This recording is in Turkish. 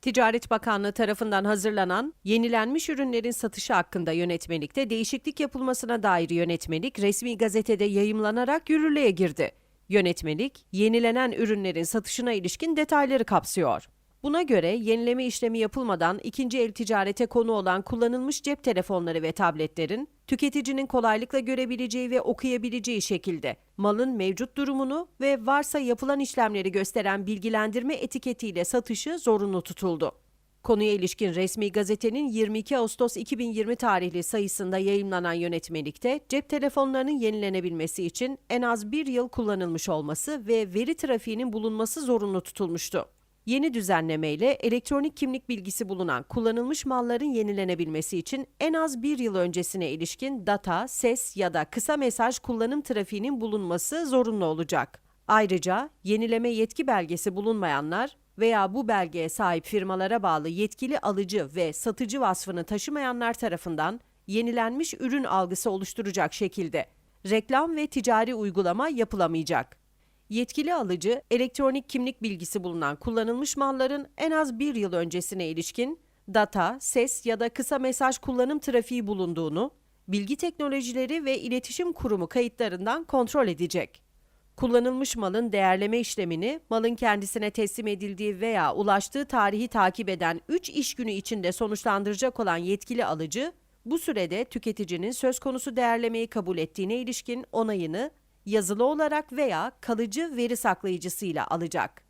Ticaret Bakanlığı tarafından hazırlanan yenilenmiş ürünlerin satışı hakkında yönetmelikte değişiklik yapılmasına dair yönetmelik resmi gazetede yayımlanarak yürürlüğe girdi. Yönetmelik, yenilenen ürünlerin satışına ilişkin detayları kapsıyor. Buna göre yenileme işlemi yapılmadan ikinci el ticarete konu olan kullanılmış cep telefonları ve tabletlerin tüketicinin kolaylıkla görebileceği ve okuyabileceği şekilde malın mevcut durumunu ve varsa yapılan işlemleri gösteren bilgilendirme etiketiyle satışı zorunlu tutuldu. Konuya ilişkin resmi gazetenin 22 Ağustos 2020 tarihli sayısında yayımlanan yönetmelikte cep telefonlarının yenilenebilmesi için en az bir yıl kullanılmış olması ve veri trafiğinin bulunması zorunlu tutulmuştu. Yeni düzenlemeyle elektronik kimlik bilgisi bulunan kullanılmış malların yenilenebilmesi için en az bir yıl öncesine ilişkin data, ses ya da kısa mesaj kullanım trafiğinin bulunması zorunlu olacak. Ayrıca yenileme yetki belgesi bulunmayanlar veya bu belgeye sahip firmalara bağlı yetkili alıcı ve satıcı vasfını taşımayanlar tarafından yenilenmiş ürün algısı oluşturacak şekilde reklam ve ticari uygulama yapılamayacak. Yetkili alıcı, elektronik kimlik bilgisi bulunan kullanılmış malların en az bir yıl öncesine ilişkin data, ses ya da kısa mesaj kullanım trafiği bulunduğunu, Bilgi Teknolojileri ve İletişim Kurumu kayıtlarından kontrol edecek. Kullanılmış malın değerleme işlemini malın kendisine teslim edildiği veya ulaştığı tarihi takip eden 3 iş günü içinde sonuçlandıracak olan yetkili alıcı, bu sürede tüketicinin söz konusu değerlemeyi kabul ettiğine ilişkin onayını yazılı olarak veya kalıcı veri saklayıcısıyla alacak.